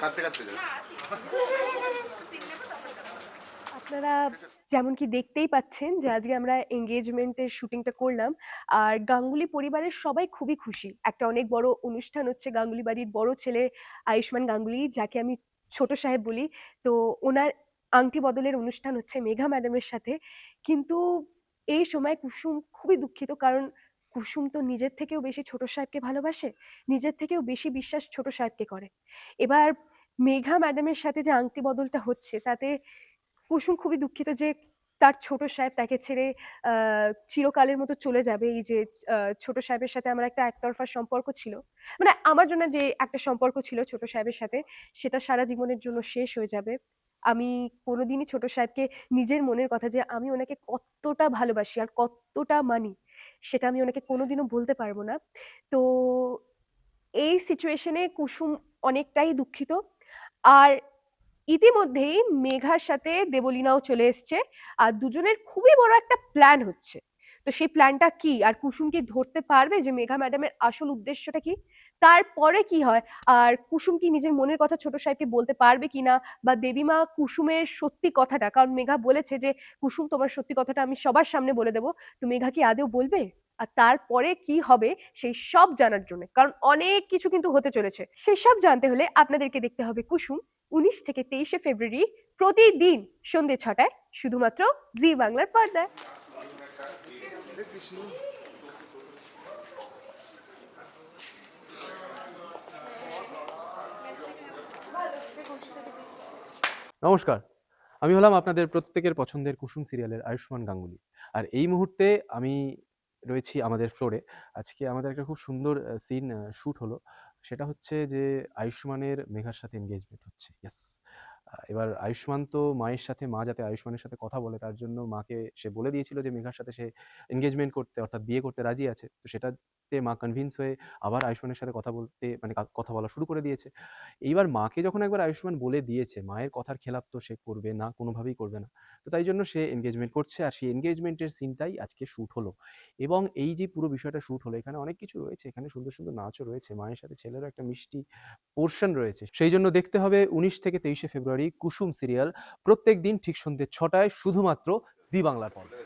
কাঁদতে কাঁদতে আপনারা যেমন কি দেখতেই পাচ্ছেন যে আজকে আমরা এঙ্গেজমেন্টের শুটিংটা করলাম। আর গাঙ্গুলি পরিবারের সবাই খুবই খুশি। একটা অনেক বড় অনুষ্ঠান হচ্ছে গাঙ্গুলি বাড়ির বড় ছেলে আয়ুষ্মান গাঙ্গুলি, যাকে আমি ছোট সাহেব বলি। তো ওনার আংটি বদলের অনুষ্ঠান হচ্ছে মেঘা ম্যাডামের সাথে। কিন্তু এই সময় কুসুম খুবই দুঃখিত কারণ কুসুম তো নিজের থেকেও বেশি ছোট সাহেবকে ভালোবাসে, নিজের থেকেও বেশি বিশ্বাস ছোট সাহেবকে করে। এবার মেঘা ম্যাডামের সাথে যে আংটি বদলটা হচ্ছে, তাতে কুসুম খুবই দুঃখিত যে তার ছোট সাহেব তাকে ছেড়ে চিরকালের মতো চলে যাবে। এই যে ছোট সাহেবের সাথে আমার একটা একতরফা সম্পর্ক ছিল। মানে আমার জন্য যে একটা সম্পর্ক ছিল ছোট সাহেবের সাথে, সেটা সারা জীবনের জন্য শেষ হয়ে যাবে। আমি কোনোদিনই ছোট সাহেবকে নিজের মনের কথা যে আমি ওনাকে কতটা ভালোবাসি আর কতটা মানি সেটা আমি ওনাকে কোনোদিনও বলতে পারব না। তো এই সিচুয়েশনে কুসুম অনেকটাই দুঃখিত। আর ইতিমধ্যেই মেঘার সাথে দেবলীনাও চলে এসছে। আর দুজনের খুবই বড় একটা প্ল্যান হচ্ছে। তো সেই প্ল্যানটা কি? আর কুসুম কি ধরতে পারবে যে মেঘা ম্যাডামের আসল উদ্দেশ্যটা কি? তারপরে কি হয়? আর কুসুম কি নিজের মনের কথা ছোট সাহেবকে বলতে পারবে কিনা? বা দেবীমা কুসুমের সত্যি কথাটা, কারণ মেঘা বলেছে যে, কুসুম, তোমার সত্যি কথাটা আমি সবার সামনে বলে দেবো। তো মেঘা কি আদেও বলবে? আর তারপরে কি হবে সেই সব জানার জন্য। কারণ অনেক কিছু কিন্তু হতে চলেছে। সেই সব জানতে হলে আপনাদেরকে দেখতে হবে কুসুম উনিশ থেকে তেইশে ফেব্রুয়ারি প্রতিদিন সন্ধ্যে ছটায়, শুধুমাত্র জি বাংলার পর্দায়। নমস্কার। আমি হলাম আপনাদের প্রত্যেকের পছন্দের কুসুম সিরিয়ালের আয়ুষ্মান গাঙ্গুলি। আর এই মুহূর্তে আমি রয়েছি আমাদের ফ্লোরে আজকে আমাদের একটা খুব সুন্দর সিন শ্যুট হলো। সেটা হচ্ছে যে আয়ুষ্মানের মেঘার সাথে এনগেজমেন্ট হচ্ছে। ইয়েস এবার আয়ুষ্মান তো মায়ের সাথে, মা যাতে আয়ুষ্মানের সাথে কথা বলে, তার জন্য মাকে সে বলে দিয়েছিল যে মেঘার সাথে সে এনগেজমেন্ট করতে, অর্থাৎ বিয়ে করতে রাজি আছে। তো সেটাতে মা কনভিন্স হয়ে আবার আয়ুষ্মানের সাথে কথা বলতে মানে কথা বলা শুরু করে দিয়েছে। এইবার মাকে যখন একবার আয়ুষ্মান বলে দিয়েছে, মায়ের কথার খেলাপ তো সে করবে না, কোনোভাবেই করবে না। তো তাই জন্য সে এনগেজমেন্ট করছে, আর সেই এনগেজমেন্টের সিনটাই আজকে শ্যুট হলো। এবং এই যে পুরো বিষয়টা শ্যুট হলো, এখানে অনেক কিছু রয়েছে, এখানে সুন্দর সুন্দর নাচও রয়েছে, মায়ের সাথে ছেলেরও একটা মিষ্টি পোর্শন রয়েছে। সেই জন্য দেখতে হবে উনিশ থেকে তেইশে ফেব্রুয়ারি কুসুম সিরিয়াল প্রত্যেক দিন ঠিক সন্ধ্যে ছটায় শুধুমাত্র জি বাংলার পর্দায়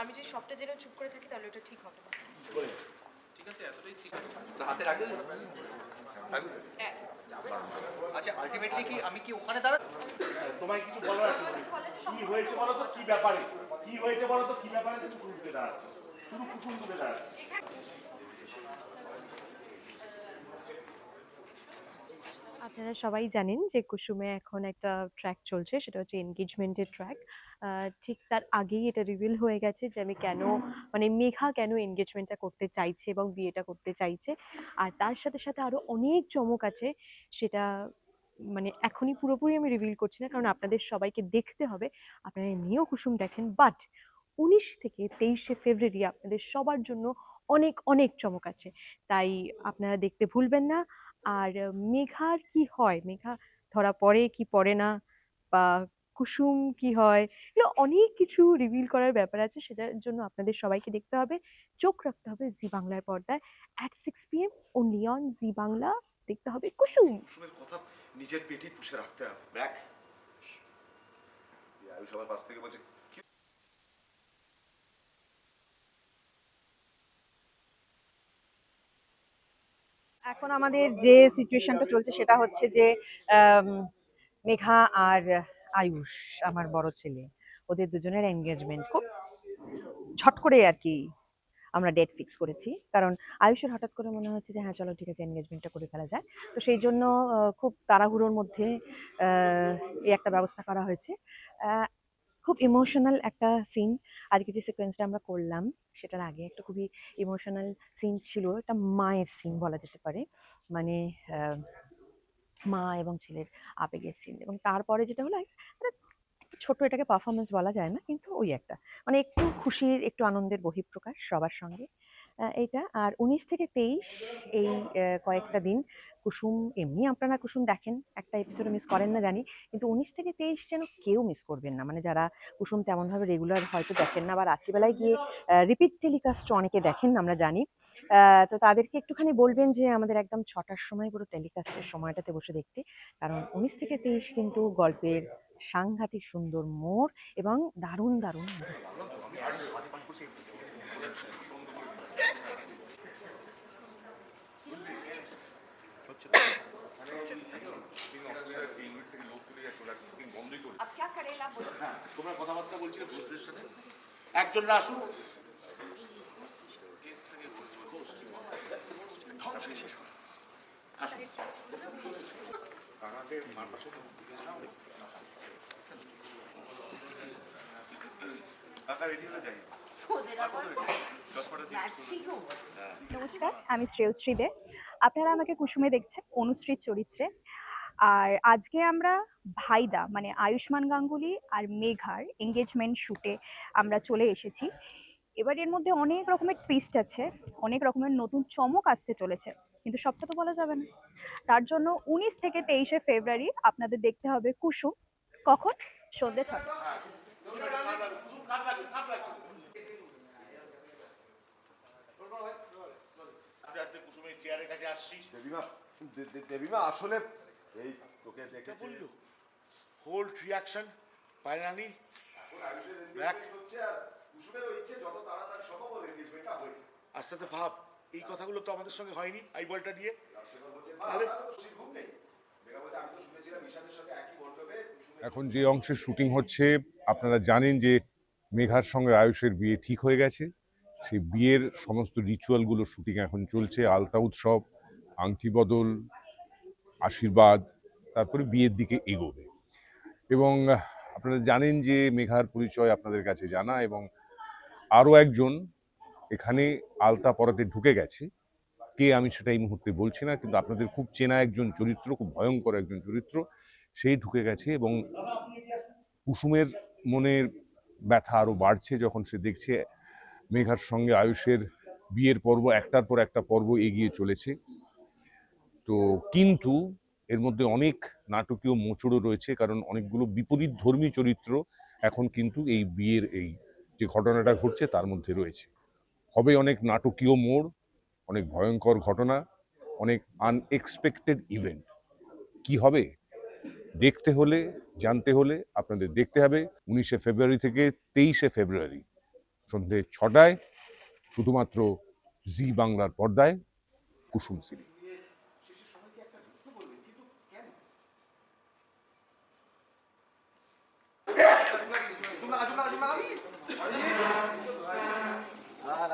আমি যদি সবটা জেনে চুপ করে থাকি তাহলে ওটা ঠিক হবে না। হাতে রাখবেন? হ্যাঁ আচ্ছা আলটিমেটলি কি আমি কি ওখানে দাঁড়া তোমায় কিছু বলার আছে কি হয়েছে বলো তো কি ব্যাপারে? কি হয়েছে বলো তো কি ব্যাপারে তুমি দাঁড়াচ্ছ? শুধু কুসুম তুলে দাঁড়াচ্ছ। আপনারা সবাই জানেন যে কুসুমে এখন একটা ট্র্যাক চলছে, সেটা হচ্ছে এনগেজমেন্টের ট্র্যাক ঠিক তার আগেই এটা রিভিল হয়ে গেছে যে আমি কেন মানে মেঘা কেন এনগেজমেন্টটা করতে চাইছে এবং বিয়েটা করতে চাইছে। আর তার সাথে সাথে আরও অনেক চমক আছে, সেটা মানে এখনই পুরোপুরি আমি রিভিল করছি না, কারণ আপনাদের সবাইকে দেখতে হবে। আপনারা এমনিও কুসুম দেখেন বাট উনিশ থেকে তেইশে ফেব্রুয়ারি আপনাদের সবার জন্য অনেক অনেক চমক আছে। তাই আপনারা দেখতে ভুলবেন না। আর মেঘার কি হয়? মেঘা ধরা পড়ে কি পড়ে না? বা কুসুম কি হয়? এগুলো অনেক কিছু রিভিল করার ব্যাপার আছে। সেটার জন্য আপনাদের সবাইকে দেখতে হবে। চোখ রাখতে হবে জি বাংলার পর্দায়। At six P M only on Zee Bangla. দেখতে হবে কুসুম। কুসুমের কথা নিজের পেটেই পুষে রাখতে হবে। পাশ থেকে বলছে কি এখন আমাদের যে সিচুয়েশনটা চলছে সেটা হচ্ছে যে মেঘা আর আয়ুষ, আমার বড় ছেলে, ওদের দুজনের এনগেজমেন্ট খুব ঝট করে আর কি আমরা ডেট ফিক্স করেছি। কারণ আয়ুষের হঠাৎ করে মনে হচ্ছে যে হ্যাঁ চলো ঠিক আছে এনগেজমেন্টটা করে ফেলা যায় তো সেই জন্য খুব তাড়াহুড়োর মধ্যে এই একটা ব্যবস্থা করা হয়েছে। খুব ইমোশনাল একটা সিন আজকে যে সিকোয়েন্সটা আমরা করলাম, সেটার আগে একটা খুবই ইমোশনাল সিন ছিল। একটা মায়ের সিন বলা যেতে পারে। মানে মা এবং ছেলের আবেগের সিন এবং তারপরে যেটা হলো, একটা ছোট এটাকে পারফরমেন্স বলা যায় না, কিন্তু ওই একটা। মানে একটু খুশির, একটু আনন্দের বহিঃপ্রকাশ সবার সঙ্গে। এইটা। আর উনিশ থেকে তেইশ এই কয়েকটা দিন কুসুম, এমনি আপনারা কুসুম দেখেন, একটা এপিসোডও মিস করেন না, জানি। কিন্তু উনিশ থেকে তেইশ যেন কেউ মিস করবেন না। মানে যারা কুসুম তেমনভাবে রেগুলার হয়তো দেখেন না, বা রাত্রিবেলায় গিয়ে রিপিট টেলিকাস্ট অনেকে দেখেন আমরা জানি। তো তাদেরকে একটুখানি বলবেন যে, আমাদের একদম ছটার সময় পুরো টেলিকাস্টের সময়টাতে বসে দেখতে। কারণ উনিশ থেকে তেইশ কিন্তু গল্পের সাংঘাতিক সুন্দর মোড় এবং দারুণ দারুণ মোড়। হ্যাঁ তোমরা আসুন নমস্কার আমি শ্রেয়শ্রী দে। আপনারা আমাকে কুসুমে দেখছেন অনুশ্রীর চরিত্রে। আর আজকে আমরা ভাইদা মানে আয়ুষ্মান গাঙ্গুলি আর মেঘার এঙ্গেজমেন্ট শুটে আমরা চলে এসেছি। এবার এর মধ্যে অনেক রকমের টুইস্ট আছে অনেক রকমের নতুন চমক আসতে চলেছে কিন্তু সবটা তো বলা যাবে না। তার জন্য উনিশ থেকে তেইশে ফেব্রুয়ারি আপনাদের দেখতে হবে কুসুম কখন? সন্ধ্যে ছটা আস্তে আস্তে কুসুমের চেয়ারের কাছে আসছি। দেবীমা দে- দে- দেবীমা আসলে এই তোকে দেখেছি। হোল্ড রিয়াকশন ফাইনালি আস্তে আস্তে ভাব এই কথাগুলো তো আমাদের সঙ্গে হয়নি আই বলটা দিয়ে। এখন যে অংশের শুটিং হচ্ছে আপনারা জানেন যে মেঘার সঙ্গে আয়ুষের বিয়ে ঠিক হয়ে গেছে। সেই বিয়ের সমস্ত রিচুয়ালগুলো শুটিং এখন চলছে আলতা উৎসব আংটি বদল আশীর্বাদ, তারপরে বিয়ের দিকে এগোবে। এবং আপনারা জানেন যে মেঘার পরিচয় আপনাদের কাছে জানা এবং আরও একজন এখানে আলতা পরাতে ঢুকে গেছে। কে আমি সেটা এই মুহূর্তে বলছি না, কিন্তু আপনাদের খুব চেনা একজন চরিত্র, খুব ভয়ঙ্কর একজন চরিত্র সেই ঢুকে গেছে এবং কুসুমের মনের ব্যথা আরও বাড়ছে যখন সে দেখছে মেঘার সঙ্গে আয়ুষের বিয়ের পর্ব, একটার পর একটা পর্ব এগিয়ে চলেছে। তো কিন্তু এর মধ্যে অনেক নাটকীয় মোচড়ও রয়েছে, কারণ অনেকগুলো বিপরীত ধর্মী চরিত্র এখন কিন্তু এই বিয়ের এই যে ঘটনাটা ঘটছে তার মধ্যে রয়েছে। হবে অনেক নাটকীয় মোড়, অনেক ভয়ঙ্কর ঘটনা, অনেক আনএক্সপেক্টেড ইভেন্ট কি হবে? দেখতে হলে, জানতে হলে আপনাদের দেখতে হবে উনিশে ফেব্রুয়ারি থেকে তেইশে ফেব্রুয়ারি সন্ধে ছটায়, শুধুমাত্র জি বাংলার পর্দায় কুসুম সিরি এই কুসুম এর মধ্যে আমি হাতে বের করেছি হ্যাঁ অ্যাকশন সুন্দর করে তাকা বস কারও আচ্ছা এই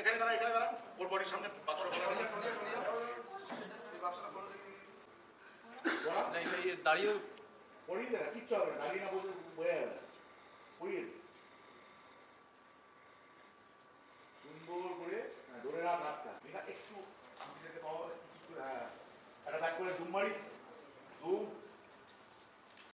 এখানে দাঁড়া এখানে দাঁড়া। ওর বডির সামনে বাক্স দাঁড়িয়ে পড়িয়ে দে কিচ্ছু হবে না দাঁড়িয়ে না বলতে বোঝা যাবে পড়িয়ে দে। সুন্দর করে হ্যাঁ, ধরে রাখ হাতটা। একটু পাবো হ্যাঁ একটা ব্যাক করে জুম মারি।